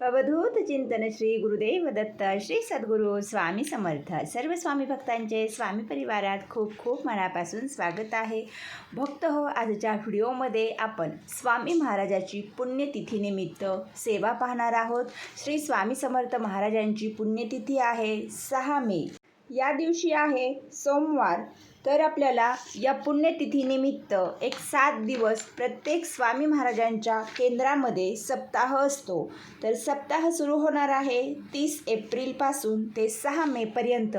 अवधूत चिंतन श्री गुरुदेव दत्त श्री सद्गुरू स्वामी समर्थ. सर्व स्वामी भक्तांचे स्वामी परिवारात खूप खूप मनापासून स्वागत आहे. भक्त हो आजच्या व्हिडिओमध्ये आपण स्वामी महाराजाची पुण्यतिथीनिमित्त सेवा पाहणार आहोत. श्री स्वामी समर्थ महाराजांची पुण्यतिथी आहे सहा मे. या दिवशी आहे सोमवार. तर आपल्याला या पुण्यतिथीनिमित्त एक सात दिवस प्रत्येक स्वामी महाराजांच्या केंद्रामध्ये सप्ताह असतो. तर सप्ताह सुरू होणार आहे तीस एप्रिलपासून ते सहा मेपर्यंत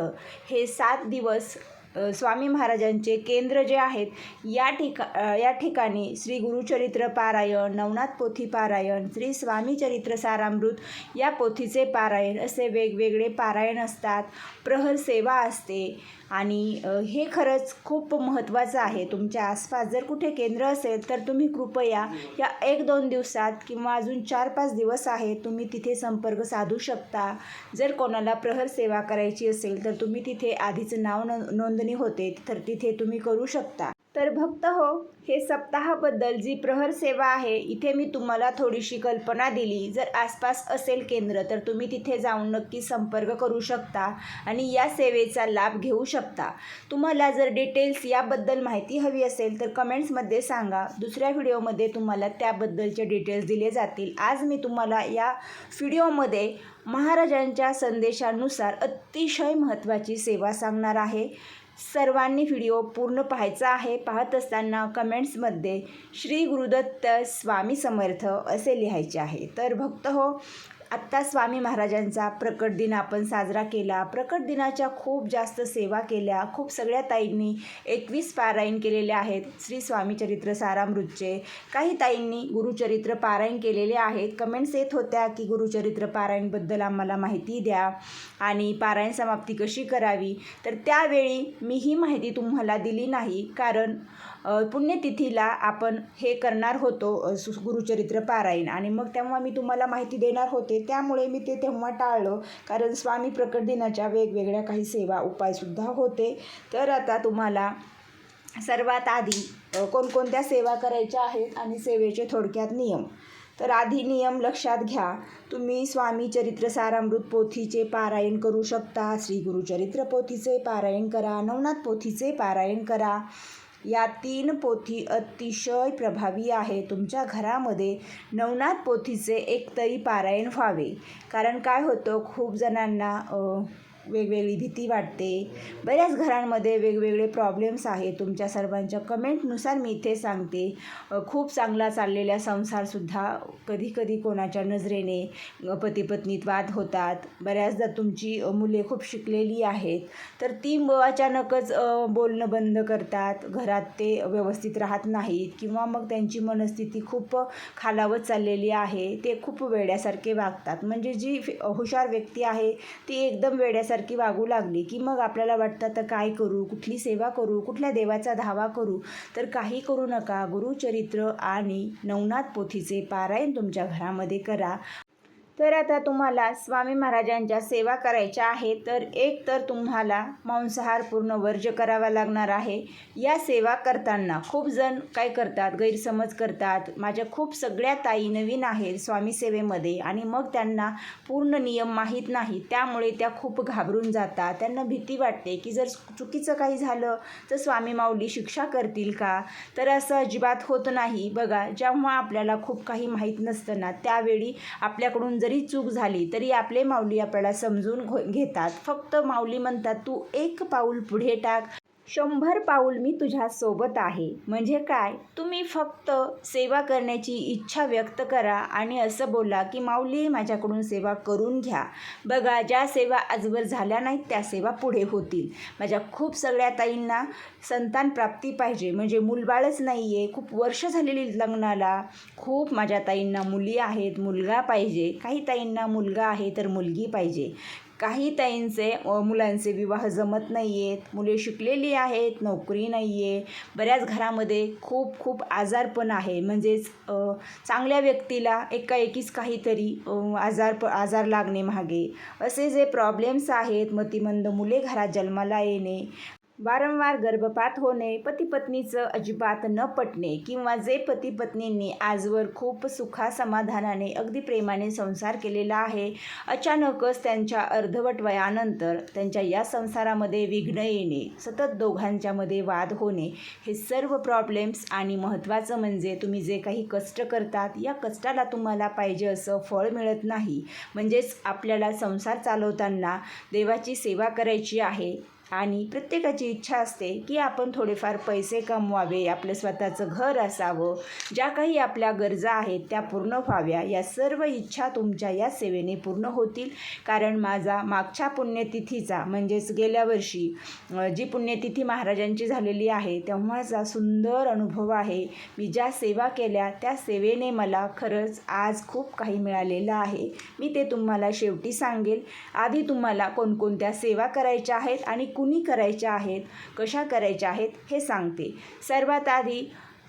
हे सात दिवस स्वामी महाराजांचे केंद्र जे आहेत या ठिका या ठिकाणी श्री गुरुचरित्र पारायण नवनाथ पोथी पारायण श्री स्वामी चरित्र सारामृत या पोथीचे पारायण असे वेगवेगळे पारायण असतात. प्रहर सेवा असते. आणि हे खरंच खूप महत्त्वाचं आहे. तुमच्या आसपास जर कुठे केंद्र असेल तर तुम्ही कृपया या एक दोन दिवसात किंवा अजून चार पाच दिवस आहे तुम्ही तिथे संपर्क साधू शकता. जर कोणाला प्रहर सेवा करायची असेल तर तुम्ही तिथे आधीच नाव नो नोंदणी होते तर तिथे तुम्ही करू शकता. तर भक्त हो हे सप्ताहाबद्दल जी प्रहर सेवा आहे इथे मी तुम्हाला थोडीशी कल्पना दिली. जर आसपास असेल केंद्र तर तुम्ही तिथे जाऊन नक्की संपर्क करू शकता आणि या सेवेचा लाभ घेऊ शकता. तुम्हाला जर डिटेल्स याबद्दल माहिती हवी असेल तर कमेंट्समध्ये सांगा. दुसऱ्या व्हिडिओमध्ये तुम्हाला त्याबद्दलचे डिटेल्स दिले जातील. आज मी तुम्हाला या व्हिडिओमध्ये महाराजांच्या संदेशानुसार अतिशय महत्त्वाची सेवा सांगणार आहे. सर्वांनी व्हिडिओ पूर्ण पाहायचा आहे. पाहत असताना कमेंट्समध्ये श्री गुरुदत्त स्वामी समर्थ असे लिहायचे आहे. तर भक्त हो आत्ता स्वामी महाराजांचा प्रकट दिन आपण साजरा केला. प्रकट दिनाच्या खूप जास्त सेवा केल्या. खूप सगळ्या ताईंनी एकवीस पारायण केलेले आहेत. श्री स्वामी चरित्र सारामृतचे. काही ताईंनी गुरुचरित्र पारायण केलेले आहेत. कमेंट्स येत होत्या की गुरुचरित्र पारायणबद्दल आम्हाला माहिती द्या आणि पारायण समाप्ती कशी करावी? तर त्यावेळी मी ही माहिती तुम्हाला दिली नाही. कारण पुण्यतिथीला आपण हे करणार होतो सु- गुरुचरित्र पारायण. आणि मग तेव्हा मी तुम्हाला माहिती देणार होते. त्यामुळे मी ते तेव्हा टाळलं. कारण स्वामी प्रकट दिनाच्या वेगवेगळ्या काही सेवा उपायसुद्धा होते. तर आता तुम्हाला सर्वात आधी कोणकोणत्या सेवा करायच्या आहेत आणि सेवेचे थोडक्यात नियम. तर आधी नियम लक्षात घ्या. तुम्ही स्वामी चरित्र सारामृत पोथीचे पारायण करू शकता. श्री गुरुचरित्र पोथीचे पारायण करा. नवनाथ पोथीचे पारायण करा. या तीन पोथी अतिशय प्रभावी आहे तुमच्या घरामध्ये नवनाथ पोथीचे एक तरी पारायण व्हावे. कारण काय होतं खूप जणांना वेगवेगळी भीती वाटते. बऱ्याच घरांमध्ये वेगवेगळे प्रॉब्लेम्स आहेत. तुमच्या सर्वांच्या कमेंटनुसार मी इथे सांगते. खूप चांगला चाललेला संसारसुद्धा कधी कधी कोणाच्या नजरेने पतीपत्नीत वाद होतात. बऱ्याचदा तुमची मुले खूप शिकलेली आहेत. तर ती अचानकच बोलणं बंद करतात. घरात ते व्यवस्थित राहत नाहीत किंवा मग त्यांची मनस्थिती खूप खालावत चाललेली आहे. ते खूप वेड्यासारखे वागतात. म्हणजे जी फि- हुशार व्यक्ती आहे ती एकदम वेड्यासारखी वागू लागली की मग आपल्याला वाटतं आता काय करू? कुठली सेवा करू? कुठल्या देवाचा धावा करू? तर काही करू नका. गुरुचरित्र आणि नवनाथ पोथीचे पारायण तुमच्या घरामध्ये करा. तर आता तुम्हाला स्वामी महाराजांच्या सेवा करायच्या आहे तर एक तर तुम्हाला मांसाहार पूर्ण वर्ज करावा लागणार आहे. या सेवा करताना खूप जण काय करतात गैरसमज करतात. माझ्या खूप सगळ्या ताई नवीन आहेत स्वामी सेवेमध्ये आणि मग त्यांना पूर्ण नियम माहीत नाही त्यामुळे त्या खूप घाबरून जातात. त्यांना भीती वाटते की जर चुकीचं काही झालं तर स्वामी माऊली शिक्षा करतील का? तर असं अजिबात होत नाही. बघा जेव्हा आपल्याला खूप काही माहीत नसताना त्यावेळी आपल्याकडून जर चूक झाली तरी आपले माऊली आपल्याला समजून घो घेतात. फक्त माऊली म्हणतात तू एक पाऊल पुढे टाक शंभर पाऊल मी तुझ्यासोबत आहे. म्हणजे काय? तुम्ही फक्त सेवा करण्याची इच्छा व्यक्त करा आणि असं बोला की माऊली माझ्याकडून सेवा करून घ्या. बघा ज्या सेवा आजवर झाल्या नाहीत त्या सेवा पुढे होतील. माझ्या खूप सगळ्या ताईंना संतान प्राप्ती पाहिजे. म्हणजे मूलबाळच नाही आहे खूप वर्ष झालेली लग्नाला. खूप माझ्या ताईंना मुली आहेत मुलगा पाहिजे. काही ताईंना मुलगा आहे तर मुलगी पाहिजे. काही ताईंचे मुलांचे विवाह जमत नाही आहेत मुले शिकलेली आहेत नोकरी नाही आहे बऱ्याच घरामध्ये खूप खूप आजारपण आहे. म्हणजेच चांगल्या व्यक्तीला एकाएकीच काहीतरी आजार प आजार लागणे मागे. असे जे प्रॉब्लेम्स आहेत मतिमंद मुले घरात जन्माला येणे वारंवार गर्भपात होणे पतीपत्नीचं अजिबात न पटणे किंवा जे पतीपत्नींनी आजवर खूप सुखा समाधानाने अगदी प्रेमाने संसार केलेला आहे अचानकच त्यांच्या अर्धवट वयानंतर त्यांच्या या संसारामध्ये विघ्न येणे सतत दोघांच्यामध्ये वाद होणे हे सर्व प्रॉब्लेम्स आणि महत्त्वाचं म्हणजे तुम्ही जे काही कष्ट करतात या कष्टाला तुम्हाला पाहिजे असं फळ मिळत नाही. म्हणजेच आपल्याला संसार चालवताना देवाची सेवा करायची आहे आणि प्रत्येकाची इच्छा असते की आपण थोडेफार पैसे कमवावे आपलं स्वतःचं घर असावं ज्या काही आपल्या गरजा आहेत त्या पूर्ण व्हाव्या. या सर्व इच्छा तुमच्या या सेवेने पूर्ण होतील. कारण माझा मागच्या पुण्यतिथीचा म्हणजेच गेल्या वर्षी जी पुण्यतिथी महाराजांची झालेली आहे तेव्हाचा सुंदर अनुभव आहे. मी ज्या सेवा केल्या त्या सेवेने मला खरंच आज खूप काही मिळालेलं आहे. मी ते तुम्हाला शेवटी सांगेल. आधी तुम्हाला कोणकोणत्या सेवा करायच्या आहेत आणि कुणी करायच्या आहेत कशा करायच्या आहेत हे सांगते. सर्वात आधी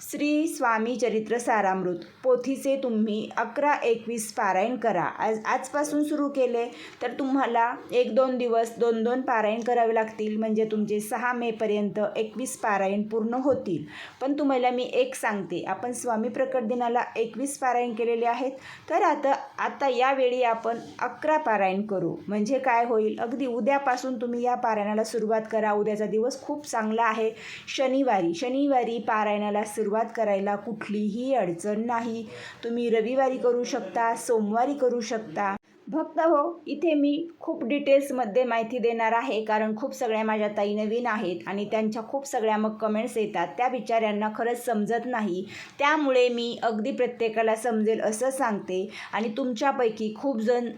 श्री स्वामी चरित्र सारामृत. पोथीचे तुम्ही अकरा एकवीस पारायण करा. आज आजपासून सुरू केले तर तुम्हाला एक दोन दिवस दोन दोन पारायण करावे लागतील. म्हणजे तुमचे सहा मेपर्यंत एकवीस पारायण पूर्ण होतील. पण तुम्हाला मी एक सांगते. आपण स्वामी प्रकट दिनाला एकवीस पारायण केलेले आहेत. तर आता आता यावेळी आपण अकरा पारायण करू. म्हणजे काय होईल? अगदी उद्यापासून तुम्ही या पारायणाला सुरुवात करा. उद्याचा दिवस खूप चांगला आहे. शनिवारी शनिवारी पारायणाला सुरुवात सुरुवात करायला कुठलीही अडचण नाही. तुम्ही रविवारी करू शकता सोमवारी करू शकता. भक्त हो इथे मी खूप डिटेल्समध्ये माहिती देणार आहे कारण खूप सगळ्या माझ्या ताई नवीन आहेत आणि त्यांच्या खूप सगळ्या मग कमेंट्स येतात. त्या बिचाऱ्यांना खरंच समजत नाही. त्यामुळे मी अगदी प्रत्येकाला समजेल असं सांगते. आणि तुमच्यापैकी खूप जण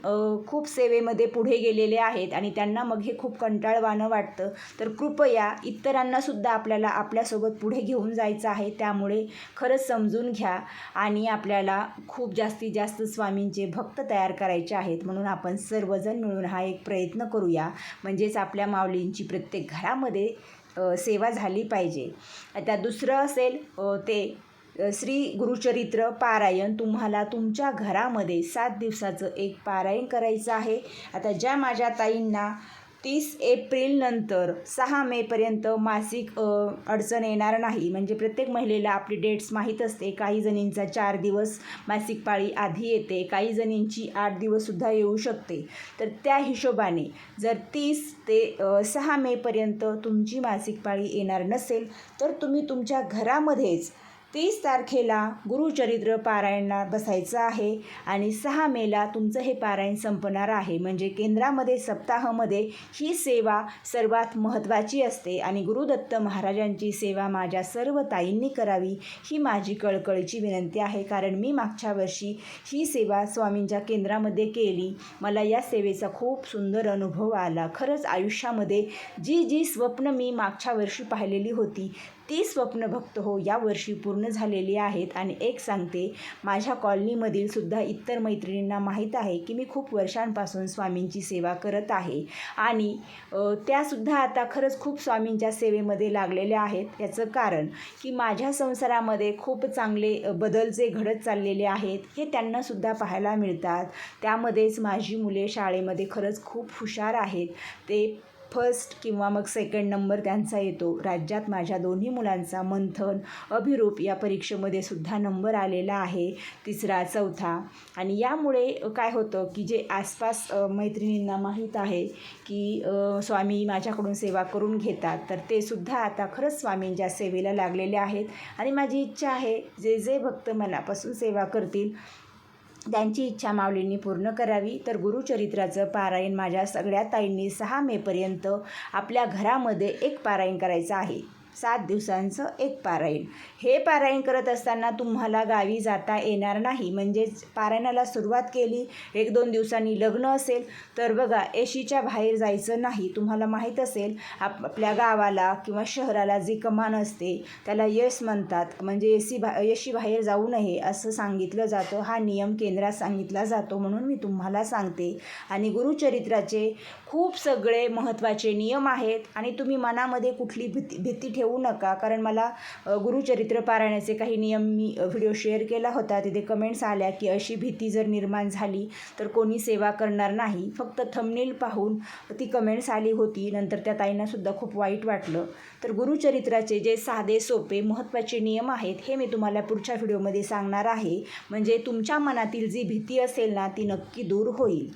खूप सेवेमध्ये पुढे गेलेले आहेत आणि त्यांना मग हे खूप कंटाळवाणं वाटतं. तर कृपया इतरांनासुद्धा आपल्याला आपल्यासोबत पुढे घेऊन जायचं आहे त्यामुळे खरंच समजून घ्या. आणि आपल्याला खूप जास्तीत जास्त स्वामींचे भक्त तयार करायचे आहेत. म्हणून आपण सर्वजण मिळून हा एक प्रयत्न करूया. म्हणजेच आपल्या माऊलींची प्रत्येक घरामध्ये सेवा झाली पाहिजे. आता दुसरं असेल ते श्री गुरुचरित्र पारायण. तुम्हाला तुमच्या घरामध्ये सात दिवसाचं एक पारायण करायचं आहे. आता ज्या माझ्या ताईंना तीस एप्रिलनंतर सहा मेपर्यंत मासिक अडचण येणार नाही. म्हणजे प्रत्येक महिलेला आपली डेट्स माहीत असते. काही जणींचा चार दिवस मासिक पाळी आधी येते. काही जणींची आठ दिवससुद्धा येऊ शकते. तर त्या हिशोबाने जर तीस ते सहा मेपर्यंत तुमची मासिक पाळी येणार नसेल तर तुम्ही तुमच्या घरामध्येच तीस तारखेला गुरुचरित्र पारायणात बसायचं आहे आणि सहा मेला तुमचं हे पारायण संपणार आहे. म्हणजे केंद्रामध्ये सप्ताहामध्ये ही सेवा सर्वात महत्त्वाची असते आणि गुरुदत्त महाराजांची सेवा माझ्या सर्व ताईंनी करावी ही माझी कळकळीची विनंती आहे. कारण मी मागच्या वर्षी ही सेवा स्वामींच्या केंद्रामध्ये केली. मला या सेवेचा खूप सुंदर अनुभव आला. खरंच आयुष्यामध्ये जी जी स्वप्न मी मागच्या वर्षी पाहिलेली होती ती स्वप्न भक्त हो यावर्षी पूर्ण झालेली आहेत. आणि एक सांगते माझ्या कॉलनीमधील सुद्धा इतर मैत्रिणींना माहीत आहे की मी खूप वर्षांपासून स्वामींची सेवा करत आहे. आणि त्यासुद्धा आता खरंच खूप स्वामींच्या सेवेमध्ये लागलेल्या आहेत. याचं कारण की माझ्या संसारामध्ये खूप चांगले बदल जे घडत चाललेले आहेत हे त्यांनासुद्धा पाहायला मिळतात. त्यामध्येच माझी मुले शाळेमध्ये खरंच खूप हुशार आहेत. ते फर्स्ट किंवा मग सेकंड नंबर त्यांचा येतो. राज्यात माझ्या दोन्ही मुलांचा मंथन अभिरूप या परीक्षेमध्ये सुद्धा नंबर आलेला आहे. तिसरा चौथा. आणि यामुळे काय होतं की जे आसपास मैत्रिणींना माहीत आहे की स्वामी माझ्याकडून सेवा करून घेतात तर ते सुद्धा आता खरंच स्वामींच्या सेवेला लागलेले आहेत. आणि माझी इच्छा आहे जे जे भक्त मनापासून सेवा करतील त्यांची इच्छा माऊलींनी पूर्ण करावी. तर गुरुचरित्राचं पारायण माझ्या सगळ्या ताईंनी सहा मेपर्यंत आपल्या घरामध्ये एक पारायण करायचं आहे. सात दिवसांचं एक पारायण. हे पारायण करत असताना तुम्हाला गावी जाता येणार नाही. म्हणजेच पारायणाला सुरुवात केली एक दोन दिवसांनी लग्न असेल तर बघा एशीच्या बाहेर जायचं नाही. तुम्हाला माहीत असेल आप आपल्या गावाला किंवा शहराला जी कमान असते त्याला यश म्हणतात. म्हणजे एसी बा एशी बाहेर जाऊ नये असं सांगितलं जातं. हा नियम केंद्रात सांगितला जातो म्हणून मी तुम्हाला सांगते. आणि गुरुचरित्राचे खूप सगळे महत्त्वाचे नियम आहेत. आणि तुम्ही मनामध्ये कुठली भीती भीती ठेव घेऊ नका. कारण मला गुरुचरित्र पारायणाचे काही नियम मी व्हिडिओ शेअर केला होता. तिथे कमेंट्स आल्या की अशी भीती जर निर्माण झाली तर कोणी सेवा करणार नाही. फक्त थंबनेल पाहून ती कमेंट्स आली होती. नंतर त्या ताईंनासुद्धा खूप वाईट वाटलं. तर गुरुचरित्राचे जे साधे सोपे महत्त्वाचे नियम आहेत हे मी तुम्हाला पुढच्या व्हिडिओमध्ये सांगणार आहे. म्हणजे तुमच्या मनातील जी भीती असेल ना ती नक्की दूर होईल.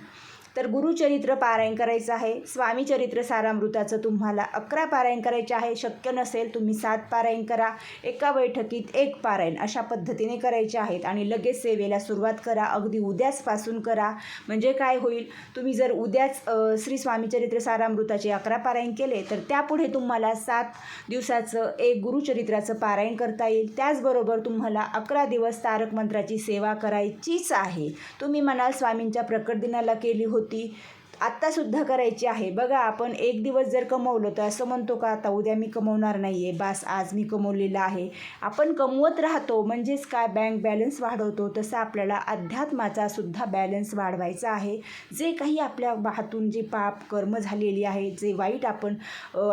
तर गुरुचरित्र पारायण करायचं आहे. स्वामी चरित्र सारामृताचं तुम्हाला अकरा पारायण करायचे आहे. शक्य नसेल तुम्ही सात पारायण करा. एका बैठकीत एक पारायण अशा पद्धतीने करायचे आहेत आणि लगेच सेवेला सुरुवात करा. अगदी उद्याचपासून करा. म्हणजे काय होईल? तुम्ही जर उद्याच श्री स्वामी चरित्र सारामृताचे अकरा पारायण केले तर त्यापुढे तुम्हाला सात दिवसाचं एक गुरुचरित्राचं पारायण करता येईल. त्याचबरोबर तुम्हाला अकरा दिवस तारक मंत्राची सेवा करायचीच आहे. तुम्ही म्हणाल स्वामींच्या प्रकट दिनाला केली होती. आत्तासुद्धा करायची आहे. बघा आपण एक दिवस जर कमवलं तर असं म्हणतो का आता उद्या मी कमवणार नाही आहे बास आज मी कमवलेलं आहे. आपण कमवत राहतो. म्हणजेच काय? बँक बॅलन्स वाढवतो. तसं आपल्याला अध्यात्माचा सुद्धा बॅलन्स वाढवायचा आहे. जे काही आपल्या हातून जे पाप कर्म झालेली आहे जे वाईट आपण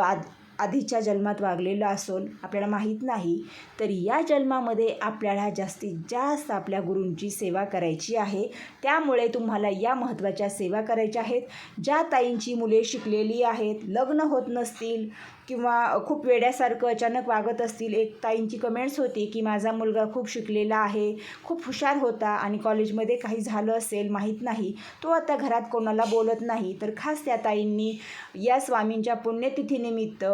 आद आधीच्या जन्मात वागलेलो असून आपल्याला माहीत नाही तर या जन्मामध्ये आपल्याला जास्तीत जास्त आपल्या गुरूंची सेवा करायची आहे. त्यामुळे तुम्हाला या महत्त्वाच्या सेवा करायच्या आहेत. ज्या ताईंची मुले शिकलेली आहेत लग्न होत नसतील किंवा खूप वेड्यासारखं अचानक वागत असतील. एक ताईंची कमेंट्स होती की माझा मुलगा खूप शिकलेला आहे खूप हुशार होता आणि कॉलेजमध्ये काही झालं असेल माहीत नाही. तो आता घरात कोणाला बोलत नाही. तर खास त्या ताईंनी या स्वामींच्या पुण्यतिथीनिमित्त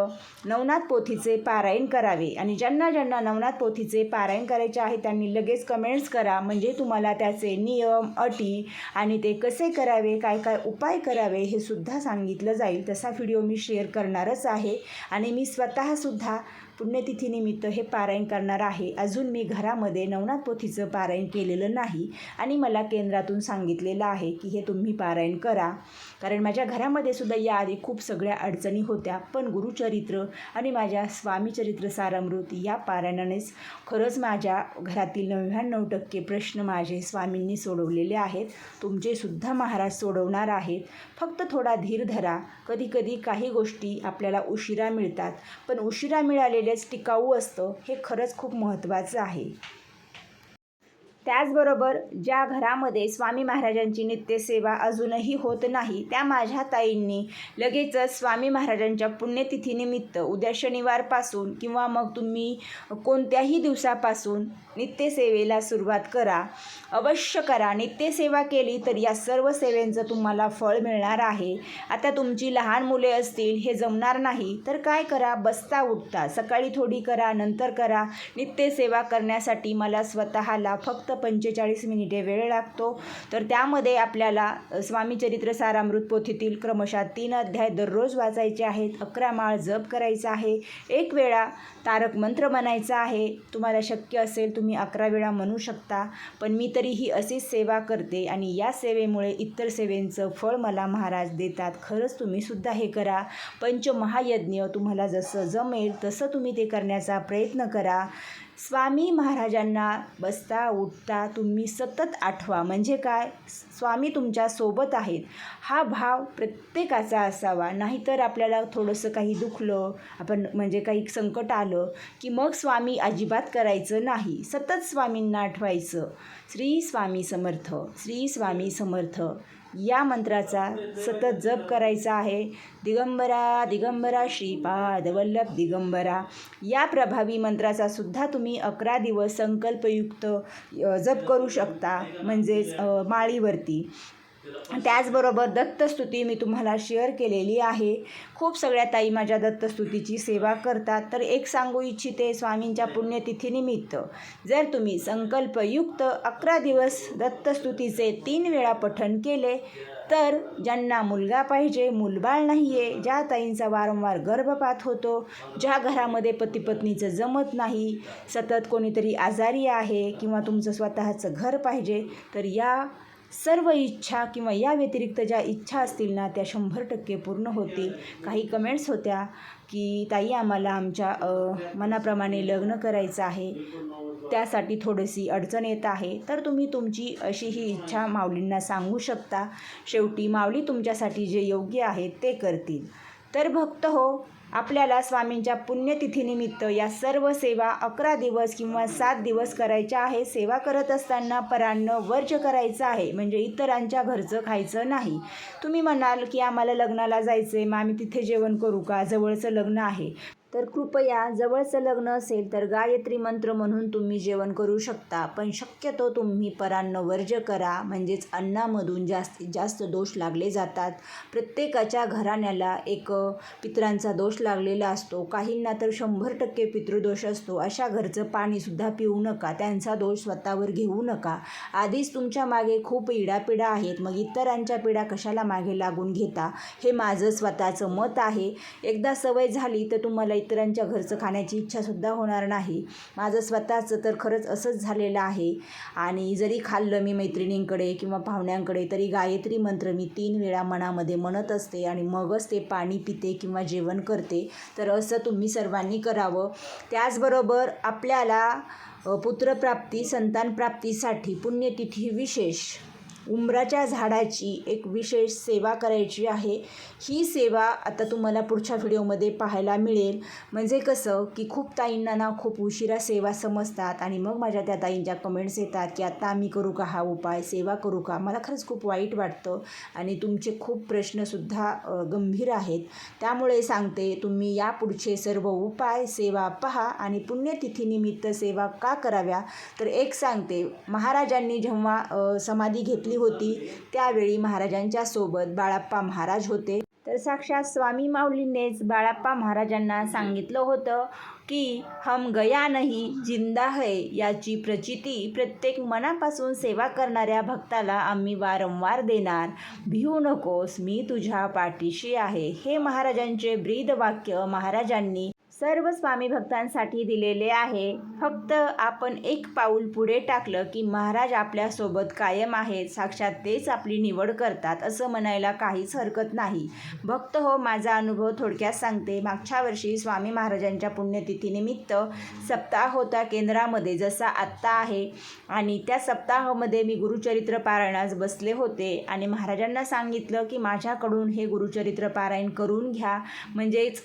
नवनाथ पोथीचे पारायण करावे. आणि ज्यांना ज्यांना नवनाथ पोथीचे पारायण करायचे आहे त्यांनी लगेच कमेंट्स करा. म्हणजे तुम्हाला त्याचे नियम अटी आणि ते कसे करावे काय काय उपाय करावे हे सुद्धा सांगितलं जाईल. तसा व्हिडिओ मी शेअर करणारच आहे. आणि मी स्वतःसुद्धा पुण्यतिथीनिमित्त हे पारायण करणार आहे. अजून मी घरामध्ये नवनाथ पोथीचं पारायण केलेलं नाही आणि मला केंद्रातून सांगितलेलं आहे की हे तुम्ही पारायण करा. कारण माझ्या घरामध्ये सुद्धा याआधी खूप सगळ्या अडचणी होत्या. पण गुरुचरित्र आणि माझ्या स्वामीचरित्र सारामृत या पारायणानेच खरंच माझ्या घरातील नव्याण्णव टक्के प्रश्न माझे स्वामींनी सोडवलेले आहेत. तुमचे सुद्धा महाराज सोडवणार आहेत. फक्त थोडा धीर धरा. कधीकधी काही गोष्टी आपल्याला उशिरा मिळतात. पण उशिरा मिळालेलेच टिकाऊ असतं हे खरंच खूप महत्त्वाचं आहे. त्याचबरोबर ज्या घरामध्ये स्वामी महाराजांची नित्यसेवा अजूनही होत नाही त्या माझ्या ताईंनी लगेचच स्वामी महाराजांच्या पुण्यतिथीनिमित्त उद्या शनिवारपासून किंवा मग तुम्ही कोणत्याही दिवसापासून नित्यसेवेला सुरुवात करा. अवश्य करा. नित्यसेवा केली तर या सर्व सेवेंचं तुम्हाला फळ मिळणार आहे. आता तुमची लहान मुले असतील हे जमणार नाही. तर काय करा? बसता उठता. सकाळी थोडी करा नंतर करा. नित्यसेवा करण्यासाठी मला स्वतःला फक्त पंचेचाळीस मिनिटे वेळ लागतो. तर त्यामध्ये आपल्याला स्वामीचरित्र स्वामी चरित्र सारामृत पोथीतील क्रमशः तीन अध्याय दररोज वाचायचे आहेत. अकरा माळ जप करायचा आहे. एक वेळा तारक मंत्र म्हणायचा आहे. तुम्हाला शक्य असेल तुम्ही अकरा वेळा म्हणू शकता. पण मी तरीही अशीच सेवा करते आणि या सेवेमुळे इतर सेवेंचं फळ मला महाराज देतात. खरंच तुम्ही सुद्धा हे करा. पंचमहायज्ञ तुम्हाला जसं जमेल तसं तुम्ही ते करण्याचा प्रयत्न करा. स्वामी महाराजांना बसता उठता तुम्ही सतत आठवा. म्हणजे काय? स्वामी तुमच्यासोबत आहेत. हा भाव प्रत्येकाचा असावा. नाहीतर आपल्याला थोडंसं काही दुखलं आपण म्हणजे काही संकट आलं की मग स्वामी अजिबात करायचं नाही. सतत स्वामींना आठवायचं. श्री स्वामी समर्थ श्री स्वामी समर्थ. या मंत्राचा सतत जप करायचा आहे. दिगंबरा दिगंबरा श्रीपाद वल्लभ दिगंबरा. या प्रभावी मंत्राचा सुद्धा तुम्ही अकरा दिवस संकल्पयुक्त जप करू शकता म्हणजेच माळीवरती. त्याचबरोबर दत्तस्तुती मी तुम्हाला शेअर केलेली आहे. खूप सगळ्या ताई माझ्या दत्तस्तुतीची सेवा करतात. तर एक सांगू इच्छिते स्वामींच्या पुण्यतिथीनिमित्त जर तुम्ही संकल्पयुक्त अकरा दिवस दत्तस्तुतीचे तीन वेळा पठण केले तर ज्यांना मुलगा पाहिजे मुलबाळ नाही आहे ज्या ताईंचा वारंवार गर्भपात होतो ज्या घरामध्ये पती पत्नीचं जमत नाही सतत कोणीतरी आजारी आहे किंवा तुमचं स्वतःचं घर पाहिजे तर या सर्व इच्छा किंवा या व्यतिरिक्त ज्या इच्छा असतील ना त्या शंभर टक्के पूर्ण होतील. काही कमेंट्स होत्या की ताई आम्हाला आमच्या मनाप्रमाणे लग्न करायचं आहे. त्यासाठी थोडीशी अडचण येत आहे. तर तुम्ही तुमची अशी ही इच्छा माऊलींना सांगू शकता. शेवटी माऊली तुमच्यासाठी जे योग्य आहे ते करतील. तर भक्त हो आपल्याला स्वामींच्या पुण्यतिथीनिमित्त या सर्व सेवा अकरा दिवस किंवा सात दिवस करायच्या आहे. सेवा करत असताना परान्न वर्ज करायचं आहे. म्हणजे इतरांच्या घरचं खायचं नाही. तुम्ही म्हणाल की आम्हाला लग्नाला जायचं आहे मग आम्ही तिथे जेवण करू का? जवळचं लग्न आहे. तर कृपया जवळचं लग्न असेल तर गायत्री मंत्र म्हणून तुम्ही जेवण करू शकता. पण शक्यतो तुम्ही परान्न वर्ज करा. म्हणजेच अन्नामधून जास्तीत जास्त दोष लागले जातात. प्रत्येकाच्या घराण्याला एक पितरांचा दोष लागलेला असतो. काहींना तर शंभर टक्के पितृदोष असतो. अशा घरचं पाणीसुद्धा पिऊ नका. त्यांचा दोष स्वतःवर घेऊ नका. आधीच तुमच्या मागे खूप इडापिडा आहेत. मग इतरांच्या पिढा कशाला मागे लागून घेता? हे माझं स्वतःचं मत आहे. एकदा सवय झाली तर तुम्हाला इतरांच्या घरचं खाण्याची इच्छासुद्धा होणार नाही. माझं स्वतःचं तर खरंच असंच झालेलं आहे. आणि जरी खाल्लं मी मैत्रिणींकडे किंवा पाहुण्यांकडे तरी गायत्री मंत्र मी तीन वेळा मनामध्ये म्हणत असते आणि मगच ते पाणी पिते किंवा जेवण करते. तर असं तुम्ही सर्वांनी करावं. त्याचबरोबर आपल्याला पुत्रप्राप्ती संतानप्राप्तीसाठी पुण्यतिथी विशेष उंबराच्या झाडाची एक विशेष सेवा करायची आहे. ही सेवा आता तुम्हाला पुढच्या व्हिडिओमध्ये पाहायला मिळेल. म्हणजे कसं की खूप ताईंना ना खूप उशिरा सेवा समजतात आणि मग माझ्या त्या ताईंच्या कमेंट्स येतात की आता आम्ही करू का हा उपाय? सेवा करू का? मला खरंच खूप वाईट वाटतं आणि तुमचे खूप प्रश्नसुद्धा गंभीर आहेत. त्यामुळे सांगते तुम्ही यापुढचे सर्व उपाय सेवा पहा आणि पुण्यतिथीनिमित्त सेवा का कराव्या? तर एक सांगते महाराजांनी जेव्हा समाधी घेतली होती. त्यावेळी महाराजांच्या सोबत बाळाप्पा महाराज होते. तर साक्षात स्वामी माऊलींनेच बाळाप्पा महाराजांना सांगितलं होतं की हम गया नाही जिंदा है याची प्रचिती प्रत्येक मनापासून सेवा करणाऱ्या भक्ताला आम्ही वारंवार देणार. भिवू नकोस मी तुझ्या पाठीशी आहे. हे महाराजांचे ब्रीद वाक्य महाराजांनी सर्व स्वामी भक्तांसाठी दिलेले आहे. फक्त आपण एक पाऊल पुढे टाकलं की महाराज आपल्यासोबत कायम आहेत. साक्षात तेच आपली निवड करतात असं म्हणायला काहीच हरकत नाही. भक्त हो माझा अनुभव थोडक्यात सांगते. मागच्या वर्षी स्वामी महाराजांच्या पुण्यतिथीनिमित्त सप्ताह होता केंद्रामध्ये जसा आत्ता आहे. आणि त्या सप्ताहामध्ये मी गुरुचरित्र पारायणास बसले होते. आणि महाराजांना सांगितलं की माझ्याकडून हे गुरुचरित्र पारायण करून घ्या. म्हणजेच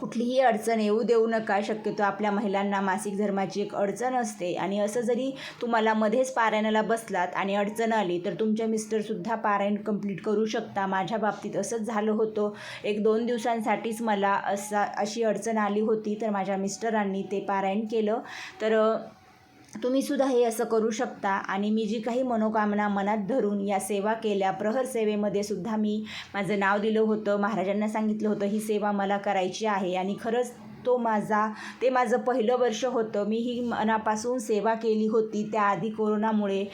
कुठलीही अडचण येऊ देऊ नका. शक्यतो आपल्या महिलांना मासिक धर्माची एक अडचण असते. आणि असं जरी तुम्हाला मध्येच पारायणाला बसलात आणि अडचण आली तर तुमच्या मिस्टरसुद्धा पारायण कंप्लीट करू शकता. माझ्या बाबतीत असंच झालं होतं. एक दोन दिवसांसाठीच मला असा अशी अडचण आली होती तर माझ्या मिस्टरांनी ते पारायण केलं. तर तुम्हीसुद्धा हे असं करू शकता. आणि मी जी काही मनोकामना मनात धरून या सेवा केल्या प्रहर सेवेमध्ये सुद्धा मी माझं नाव दिलं होतं महाराजांना सांगितलं होतं ही सेवा मला करायची आहे. आणि खरंच तो माझा. ते माझं पहिलं वर्ष होतं. मी ही मनापासून सेवा केली होती. त्याआधी कोरोनामुळे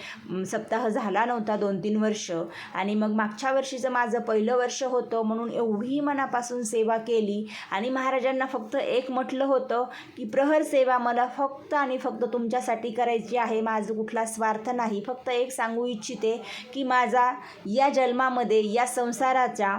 सप्ताह झाला नव्हता दोन तीन वर्ष. आणि मग मागच्या वर्षीचं माझं पहिलं वर्ष होतं म्हणून एवढी मनापासून सेवा केली. आणि महाराजांना फक्त एक म्हटलं होतं की प्रहर सेवा मला फक्त आणि फक्त तुमच्यासाठी करायची आहे. माझं कुठला स्वार्थ नाही. फक्त एक सांगू इच्छिते की माझा या जन्मामध्ये या संसाराच्या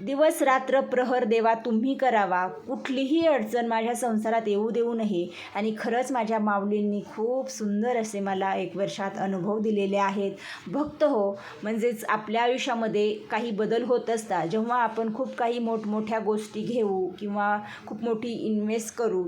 दिवस रात्र प्रहर देवा तुम्ही करावा. कुठलीही अडचण माझ्या संसारात येऊ देऊ नये. आणि खरंच माझ्या माऊलींनी खूप सुंदर असे मला एक वर्षात अनुभव दिलेले आहेत. भक्त हो म्हणजेच आपल्या आयुष्यामध्ये काही बदल होत असतात. जेव्हा आपण खूप काही मोठमोठ्या गोष्टी घेऊ किंवा खूप मोठी इन्व्हेस्ट करू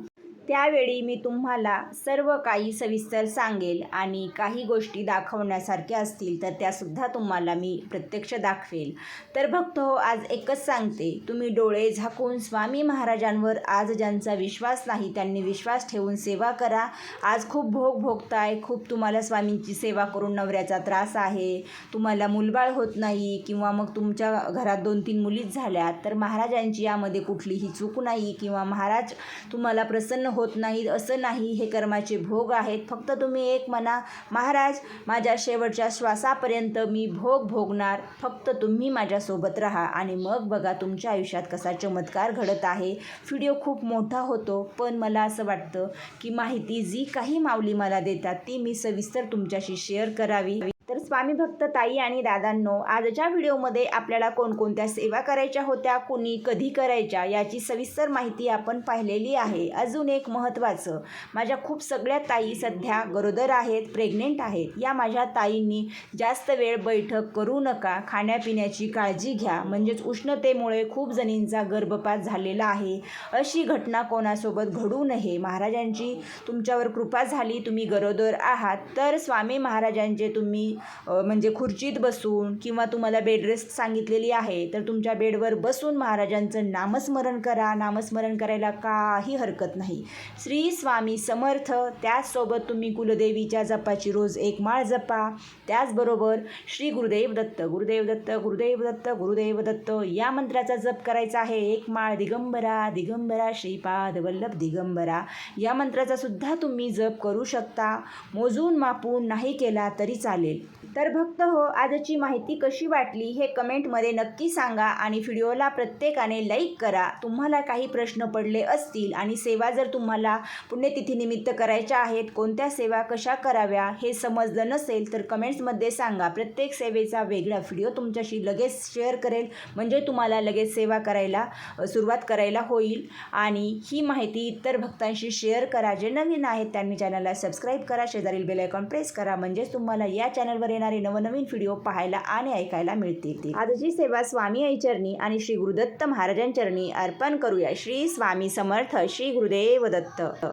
त्यावेळी मी तुम्हाला सर्व काही सविस्तर सांगेल आणि काही गोष्टी दाखवण्यासारख्या असतील तर त्यासुद्धा तुम्हाला मी प्रत्यक्ष दाखवेल. तर भक्त हो आज एकच सांगते. तुम्ही डोळे झाकून स्वामी महाराजांवर आज ज्यांचा विश्वास नाही त्यांनी विश्वास ठेवून सेवा करा. आज खूप भोग भोगताय खूप तुम्हाला स्वामींची सेवा करून नवऱ्याचा त्रास आहे. तुम्हाला मुलबाळ होत नाही किंवा मग तुमच्या घरात दोन तीन मुलीच झाल्या तर महाराजांची यामध्ये कुठलीही चूक नाही किंवा महाराज तुम्हाला प्रसन्न होत नाहीत असं नाही हे कर्माचे भोग आहेत. फक्त तुम्ही एक म्हणा महाराज माझ्या शेवटच्या श्वासापर्यंत मी भोग भोगणार. फक्त तुम्ही माझ्यासोबत राहा. आणि मग बघा तुमच्या आयुष्यात कसा चमत्कार घडत आहे. व्हिडिओ खूप मोठा होतो पण मला असं वाटतं की माहिती जी काही माऊली मला देतात ती मी सविस्तर तुमच्याशी शेअर करावी. स्वामी भक्त ताई आणि दादांनो आजच्या व्हिडिओमध्ये आपल्याला कोणकोणत्या सेवा करायच्या होत्या कुणी कधी करायच्या याची सविस्तर माहिती आपण पाहिलेली आहे. अजून एक महत्त्वाचं माझ्या खूप सगळ्या ताई सध्या गरोदर आहेत प्रेग्नेंट आहेत. या माझ्या ताईंनी जास्त वेळ बैठक करू नका खाण्यापिण्याची काळजी घ्या. म्हणजेच उष्णतेमुळे खूप जणींचा गर्भपात झालेला आहे. अशी घटना कोणासोबत घडू नये. महाराजांची तुमच्यावर कृपा झाली तुम्ही गरोदर आहात. तर स्वामी महाराजांचे तुम्ही म्हणजे खुर्चीत बसून किंवा तुम्हाला बेडरेस्ट सांगितलेली आहे तर तुमच्या बेडवर बसून महाराजांचं नामस्मरण करा. नामस्मरण करायला काही हरकत नाही. श्री स्वामी समर्थ त्याचसोबत तुम्ही कुलदेवीच्या जपाची रोज एक माळ जपा. त्याचबरोबर श्री गुरुदेव दत्त गुरुदेव दत्त गुरुदेव दत्त गुरुदेव दत्त या मंत्राचा जप करायचा आहे. एक माळ दिगंबरा दिगंबरा श्रीपाद वल्लभ दिगंबरा. या मंत्राचा सुद्धा तुम्ही जप करू शकता. मोजून मापून नाही केला तरी चालेल. तर भक्त हो आजची माहिती कशी वाटली हे कमेंटमध्ये नक्की सांगा आणि व्हिडिओला प्रत्येकाने लाईक करा. तुम्हाला काही प्रश्न पडले असतील आणि सेवा जर तुम्हाला पुण्यतिथीनिमित्त करायच्या आहेत कोणत्या सेवा कशा कराव्या हे समजलं नसेल तर कमेंट्समध्ये सांगा. प्रत्येक सेवेचा वेगळा व्हिडिओ तुमच्याशी लगेच शेअर करेल म्हणजे तुम्हाला लगेच सेवा करायला सुरुवात करायला होईल. आणि ही माहिती इतर भक्तांशी शेअर करा. जे नवीन आहेत त्यांनी चॅनलला सबस्क्राईब करा. शेजारील बेल आयकॉन प्रेस करा. म्हणजेच तुम्हाला या चॅनलवर येणार नवनवीन व्हिडिओ पाहायला आणि ऐकायला मिळतील आजची सेवा स्वामी आई चरणी आणि श्री गुरुदत्त महाराजांचरणी अर्पण करूया. श्री स्वामी समर्थ श्री गुरुदेव दत्त.